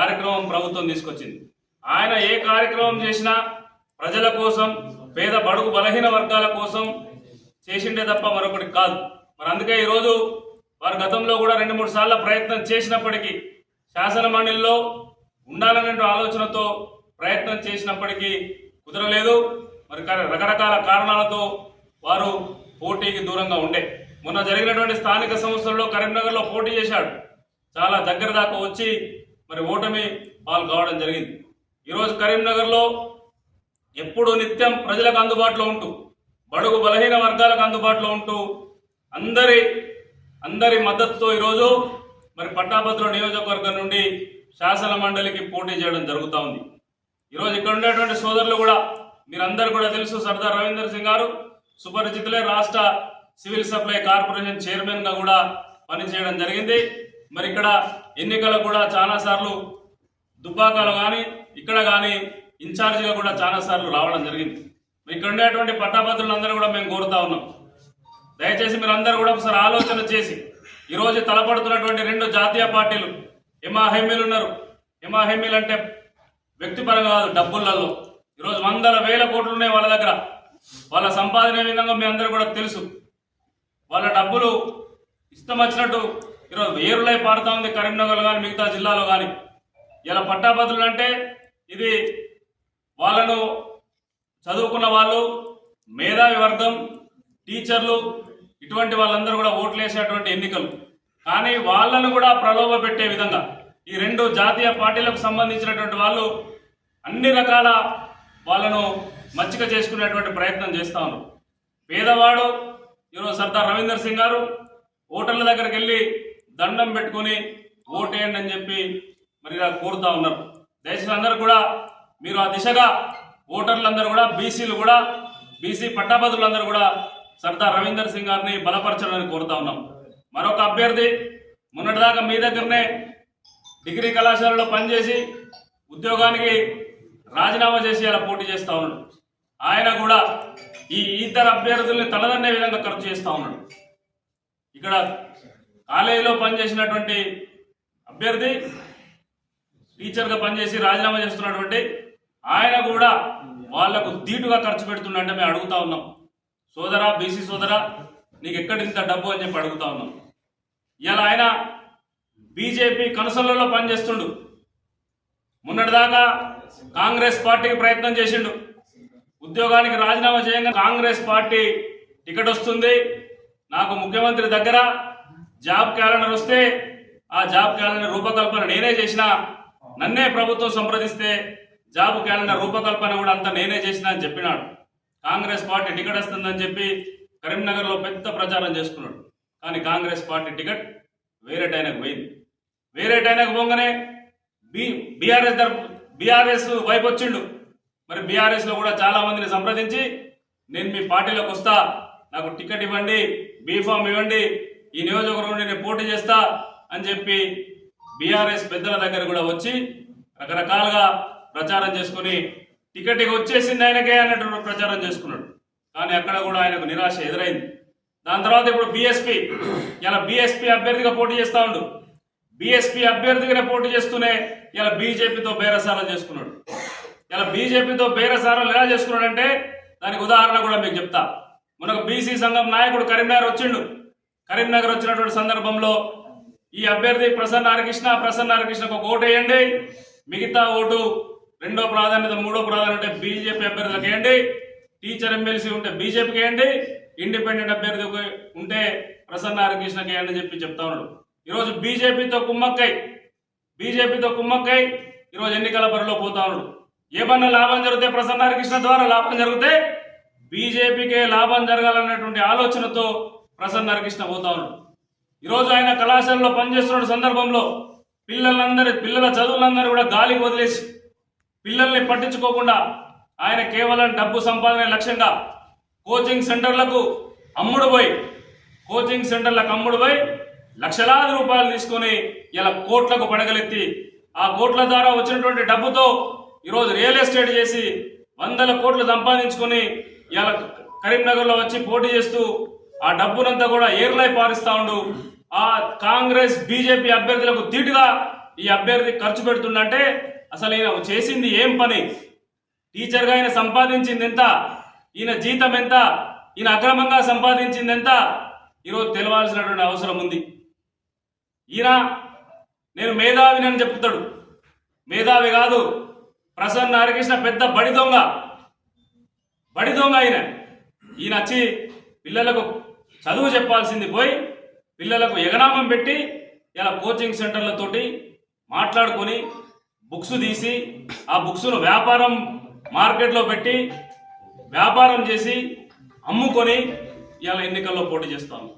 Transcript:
కార్యక్రమం ప్రభుత్వం తీసుకొచ్చింది. ఆయన ఏ కార్యక్రమం చేసినా ప్రజల కోసం పేద బడుగు బలహీన వర్గాల కోసం చేసిండే తప్ప మరొకటి కాదు. మరి అందుకే ఈరోజు వారు గతంలో కూడా రెండు మూడు సార్లు ప్రయత్నం చేసినప్పటికీ శాసన మండలిలో ఉండాలనే ఆలోచనతో ప్రయత్నం చేసినప్పటికీ కుదరలేదు. మరి క- రకరకాల కారణాలతో వారు పోటీకి దూరంగా ఉండే. మొన్న జరిగినటువంటి స్థానిక సంస్థల్లో కరీంనగర్లో పోటీ చేశాడు. చాలా దగ్గర దాకా వచ్చి మరి ఓటమి పాలు కావడం జరిగింది. ఈరోజు కరీంనగర్లో ఎప్పుడు నిత్యం ప్రజలకు అందుబాటులో ఉంటూ బడుగు బలహీన వర్గాలకు అందుబాటులో ఉంటూ అందరి అందరి మద్దతుతో ఈరోజు మరి పట్టాభద్ర నియోజకవర్గం నుండి శాసన మండలికి పోటీ చేయడం జరుగుతూ ఉంది. ఈరోజు ఇక్కడ ఉండేటువంటి సోదరులు కూడా మీరందరూ కూడా తెలుసు సర్దార్ రవీందర్ సింగ్ గారు సుపరిచితులే రాష్ట్ర సివిల్ సప్లై కార్పొరేషన్ చైర్మన్గా కూడా పనిచేయడం జరిగింది. మరి ఇక్కడ ఎన్నికలకు కూడా చాలా సార్లు దుబ్బాకలు కానీ ఇక్కడ కానీ ఇన్ఛార్జిగా కూడా చాలా సార్లు రావడం జరిగింది. ఇక్కడ ఉండేటువంటి పట్టాభద్రులందరూ కూడా మేము కోరుతా ఉన్నాం. దయచేసి మీరు అందరూ కూడా ఒకసారి ఆలోచన చేసి ఈరోజు తలపడుతున్నటువంటి రెండు జాతీయ పార్టీలు ఎమా ఉన్నారు? ఎమా అంటే వ్యక్తిపరంగా కాదు డబ్బులలో. ఈరోజు వందల వేల కోట్లు ఉన్నాయి వాళ్ళ దగ్గర. వాళ్ళ సంపాదన విధంగా మీ అందరూ కూడా తెలుసు. వాళ్ళ డబ్బులు ఇష్టం వచ్చినట్టు ఈరోజు వేరులై పారుతా ఉంది కరీంనగర్లో కానీ మిగతా జిల్లాలో కానీ ఇలా పట్టాభద్రులు అంటే ఇది వాళ్ళను చదువుకున్న వాళ్ళు మేధావి వర్గం టీచర్లు ఇటువంటి వాళ్ళందరూ కూడా ఓట్లు వేసేటువంటి ఎన్నికలు. కానీ వాళ్ళను కూడా ప్రలోభ పెట్టే విధంగా ఈ రెండు జాతీయ పార్టీలకు సంబంధించినటువంటి వాళ్ళు అన్ని రకాల వాళ్ళను మచ్చిక చేసుకునేటువంటి ప్రయత్నం చేస్తూ ఉన్నారు. పేదవాడు ఈరోజు సర్దార్ రవీందర్ సింగ్ గారు ఓటర్ల దగ్గరికి వెళ్ళి దండం పెట్టుకొని ఓటేయండి అని చెప్పి మరి ఇలా కోరుతా ఉన్నారు. దయచేసి కూడా మీరు ఆ దిశగా ఓటర్లందరూ కూడా బీసీలు కూడా బీసీ పట్టాభద్రులందరూ కూడా సర్దార్ రవీందర్ సింగ్ గారిని బలపరచడానికి కోరుతా ఉన్నాం. మరొక అభ్యర్థి మొన్నటిదాకా మీ దగ్గరనే డిగ్రీ కళాశాలలో పనిచేసి ఉద్యోగానికి రాజీనామా చేసి అలా పోటీ చేస్తా ఉన్నాడు. ఆయన కూడా ఈ ఇద్దరు అభ్యర్థుల్ని తలదన్నే విధంగా ఖర్చు చేస్తా ఉన్నాడు. ఇక్కడ కాలేజీలో పనిచేసినటువంటి అభ్యర్థి టీచర్గా పనిచేసి రాజీనామా చేస్తున్నటువంటి ఆయన కూడా వాళ్ళకు ధీటుగా ఖర్చు పెడుతుండంటే మేము అడుగుతా ఉన్నాం. సోదరా బీసీ సోదరా నీకు ఎక్కడ ఇంత డబ్బు అని చెప్పి అడుగుతా ఉన్నాం. ఇలా ఆయన బీజేపీ కనుసలలో పనిచేస్తుండు. మొన్నటిదాకా కాంగ్రెస్ పార్టీకి ప్రయత్నం చేసిండు. ఉద్యోగానికి రాజీనామా చేయంగా కాంగ్రెస్ పార్టీ టికెట్ వస్తుంది. నాకు ముఖ్యమంత్రి దగ్గర జాబ్ క్యాలెండర్ వస్తే ఆ జాబ్ క్యాలెండర్ రూపకల్పన నేనే చేసిన నన్నే ప్రభుత్వం సంప్రదిస్తే జాబ్ క్యాలెండర్ రూపకల్పన కూడా అంతా నేనే చేసిన అని చెప్పినాడు. కాంగ్రెస్ పార్టీ టికెట్ వస్తుందని చెప్పి కరీంనగర్లో పెద్ద ప్రచారం చేసుకున్నాడు. కానీ కాంగ్రెస్ పార్టీ టికెట్ వేరే టైనకు పోయింది. వేరే టైనకు పోగానే బి బీఆర్ఎస్ తరపు బీఆర్ఎస్ వైపు వచ్చిండు. మరి బీఆర్ఎస్లో కూడా చాలా మందిని సంప్రదించి నేను మీ పార్టీలోకి వస్తా నాకు టికెట్ ఇవ్వండి బీఫామ్ ఇవ్వండి ఈ నియోజకవర్గం నుండి నేను పోటీ చేస్తా అని చెప్పి బీఆర్ఎస్ పెద్దల దగ్గర కూడా వచ్చి రకరకాలుగా ప్రచారం చేసుకుని టికెట్ వచ్చేసింది ఆయనకే అన్నట్టు ప్రచారం చేసుకున్నాడు. కానీ అక్కడ కూడా ఆయనకు నిరాశ ఎదురైంది. దాని తర్వాత ఇప్పుడు బీఎస్పీ ఇలా బీఎస్పీ అభ్యర్థిగా పోటీ చేస్తా ఉండు. బీఎస్పీ అభ్యర్థిగానే పోటీ చేస్తూనే ఇలా బీజేపీతో బేరసారం చేసుకున్నాడు. ఇలా బీజేపీతో బేరసారం ఎలా చేసుకున్నాడంటే దానికి ఉదాహరణ కూడా మీకు చెప్తా. మనకు బీసీ సంఘం నాయకుడు కరీంనగర్ వచ్చిండు. కరీంనగర్ వచ్చినటువంటి సందర్భంలో ఈ అభ్యర్థి ప్రసన్న హరికృష్ణ ప్రసన్న హరికృష్ణకు ఒక ఓటు వేయండి. మిగతా ఓటు రెండో ప్రాధాన్యత మూడో ప్రాధాన్యత బీజేపీ అభ్యర్థులకు వేయండి. టీచర్ ఎమ్మెల్సీ ఉంటే బీజేపీకి వేయండి. ఇండిపెండెంట్ అభ్యర్థి ఉంటే ప్రసన్న హరికృష్ణకి వేయండి అని చెప్పి చెప్తా ఉన్నాడు. ఈరోజు బీజేపీతో కుమ్మక్కై బీజేపీతో కుమ్మక్కై ఈరోజు ఎన్నికల బరిలో పోతా ఉన్నాడు. ఏమన్నా లాభం జరిగితే ప్రసన్న హరికృష్ణ ద్వారా లాభం జరిగితే బీజేపీకే లాభం జరగాలన్నటువంటి ఆలోచనతో ప్రసన్న హరికృష్ణ పోతా ఉన్నాడు. ఈరోజు ఆయన కళాశాలలో పనిచేస్తున్న సందర్భంలో పిల్లలందరి పిల్లల చదువులందరూ కూడా గాలికి వదిలేసి పిల్లల్ని పట్టించుకోకుండా ఆయన కేవలం డబ్బు సంపాదన లక్ష్యంగా కోచింగ్ సెంటర్లకు అమ్ముడు పోయి కోచింగ్ సెంటర్లకు అమ్ముడు పోయి లక్షలాది రూపాయలు తీసుకొని ఇలా కోట్లకు పడగలెత్తి ఆ కోట్ల ద్వారా వచ్చినటువంటి డబ్బుతో ఈరోజు రియల్ ఎస్టేట్ చేసి వందల కోట్లు సంపాదించుకొని ఇలా కరీంనగర్లో వచ్చి పోటీ చేస్తూ ఆ డబ్బునంతా కూడా ఏర్లై పారిస్తా ఉండు. ఆ కాంగ్రెస్ బీజేపీ అభ్యర్థులకు ధీటుగా ఈ అభ్యర్థి ఖర్చు పెడుతుండంటే అసలు ఈయన చేసింది ఏం పని? టీచర్గా ఆయన సంపాదించింది ఎంత ఈయన జీతం ఎంత ఈయన అక్రమంగా సంపాదించింది ఎంత ఈరోజు తెలవాల్సినటువంటి అవసరం ఉంది. ఈయన నేను మేధావిని అని చెప్తాడు. మేధావి కాదు ప్రసన్న హరికృష్ణ పెద్ద బడి దొంగ. బడి దొంగ ఆయన ఈయన వచ్చి పిల్లలకు చదువు చెప్పాల్సింది పోయి పిల్లలకు ఎగనామం పెట్టి ఇలా కోచింగ్ సెంటర్లతోటి మాట్లాడుకొని బుక్స్ తీసి ఆ బుక్స్ను వ్యాపారం మార్కెట్లో పెట్టి వ్యాపారం చేసి అమ్ముకొని ఇలా ఎన్నికల్లో పోటీ చేస్తాము.